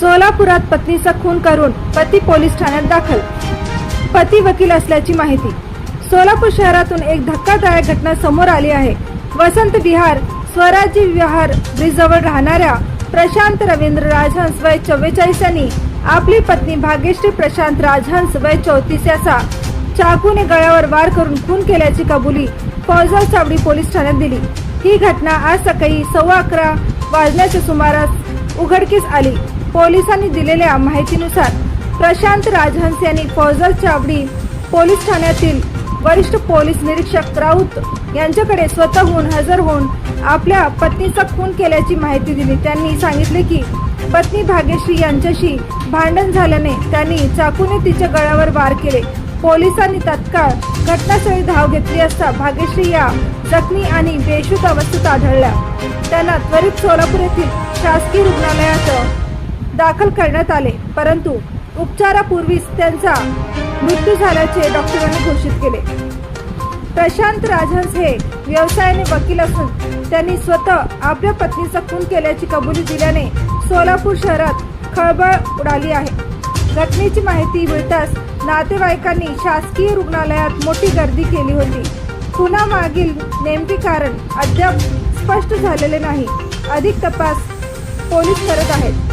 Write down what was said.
सोलापुरात पत्नीचा खून करून पती पोलीस ठाण्यात दाखल. पती वकील असल्याची माहिती. सोलापूर शहरातून एक धक्कादायक घटना समोर आली आहे. वसंत विहार स्वराज्य विहार ब्रिजजवळ राहणाऱ्या प्रशांत रवींद्र राजहंस वय चव्वेचाळीस यांनी आपली पत्नी भाग्यश्री प्रशांत राजहंस वय चौतीस याचा चाकूने गळ्यावर वार करून खून केल्याची कबुली फौजा चावडी पोलीस ठाण्यात दिली. ही घटना आज सकाळी सव्वा अकरा वाजण्याच्या सुमारास उघडकीस आली. पोलिसांनी दिलेल्या माहितीनुसार प्रशांत राजहंस यांनी फौजल चावडी पोलीस ठाण्यातील वरिष्ठ पोलीस निरीक्षक राऊत यांच्याकडे स्वतःहून हजर होऊन आपल्या पत्नीचा खून केल्याची माहिती दिली. त्यांनी सांगितले की पत्नी भाग्यश्री यांच्याशी भांडण झाल्याने त्यांनी चाकूने तिच्या गळ्यावर वार केले. पोलिसांनी तत्काळ घटनास्थळी धाव घेतली असता भाग्यश्री या जखमी आणि बेशुद्ध अवस्थेत आढळल्या. त्यांना त्वरित सोलापूर येथील शासकीय रुग्णालयात दाखल करण्यात आले. परंतु उपचारापूर्वीच त्यांचा मृत्यू झाल्याचे डॉक्टरांनी घोषित केले. प्रशांत राजहंस हे व्यवसायाने वकील असून त्यांनी स्वतः आपल्या पत्नीचा खून केल्याची कबुली दिल्याने सोलापूर शहरात खळबळ उडाली आहे. घटनेची माहिती मिळताच नातेवाईकांनी शासकीय रुग्णालयात मोठी गर्दी केली होती. खुनामागील नेमके कारण अद्याप स्पष्ट झालेले नाही. अधिक तपास पोलीस करत आहेत.